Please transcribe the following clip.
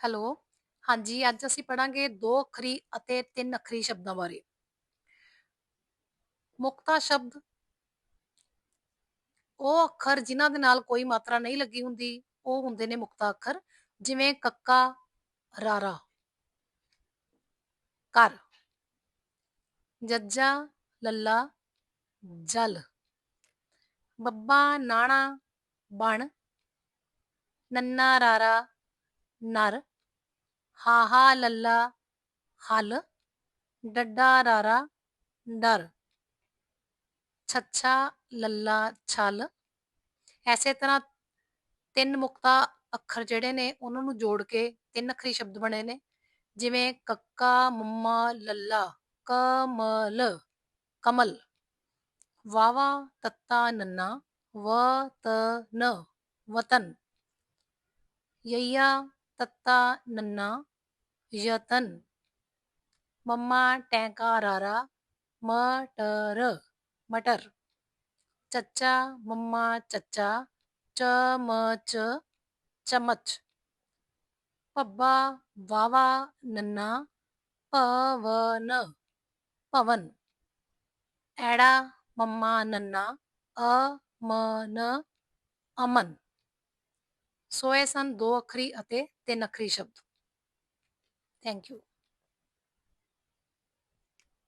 Hello. ਹਾਂਜੀ, ਅੱਜ ਅਸੀਂ ਪੜਾਂਗੇ ਦੋ ਅੱਖਰੀ ਅਤੇ ਤਿੰਨ ਅੱਖਰੀ ਸ਼ਬਦਾਂ ਬਾਰੇ। ਮੁਕਤਾ ਸ਼ਬਦ। ਉਹ ਅੱਖਰ ਜਿਨ੍ਹਾਂ ਦੇ ਨਾਲ ਕੋਈ ਮਾਤਰਾ ਨਹੀਂ ਲੱਗੀ ਹੁੰਦੀ, ਉਹ ਹੁੰਦੇ ਨੇ ਮੁਕਤਾ ਅੱਖਰ, ਜਿਵੇਂ ਕੱਕਾ, ਰਾਰਾ। ਕਰ ਜੱਜਾ, ਲੱਲਾ, ਜਲ। ਬੱਬਾ, ਨਾਣਾ, ਬਣ। ਨੰਨਾ, ਰਾਰਾ, ਨਰ। ਹਾਹਾ, ਲੱਲਾ, ਹਲ, ਡੱਡਾ, ਰਾਰਾ, ਡਰ। ਛੱਛਾ, ਲੱਲਾ, ਛਲ। ਐਸੇ ਤਰ੍ਹਾਂ ਤਿੰਨ ਮੁਕਤਾ ਅੱਖਰ ਜਿਹੜੇ ਨੇ, ਉਹਨਾਂ ਨੂੰ ਜੋੜ ਕੇ ਤਿੰਨ ਅੱਖਰੀ ਸ਼ਬਦ ਬਣੇ ਨੇ। ਜਿਵੇਂ ਕੱਕਾ, ਮੰਮਾ, ਲੱਲਾ, ਕਮਲ ਕਮਲ। ਵਾਵਾ ਤੱਤਾ, ਨੰਨਾ, ਵਤਨ। ਵਤਨ। ਯਈਆ ਤੱਤਾ ਨੰਨਾ ਯਤਨ। ਮੰਮਾ ਟੈਂਕਾ ਰਾਰਾ ਮਟਰ। ਮਟਰ। ਚੱਚਾ ਮੰਮਾ ਚੱਚਾ ਚਮਚ। ਚਮਚ। ਪੱਬਾ ਵਾਵਾ ਨੰਨਾ ਪਵਨ ਪਵਨ ਐੜਾ ਮੰਮਾ ਨੰਨਾ ਅਮਨ। ਅਮਨ। ਸੋ ਇਹ ਸਨ ਦੋ ਅੱਖਰੀ ਅਤੇ ਤਿੰਨ ਅੱਖਰੀ ਸ਼ਬਦ। Thank you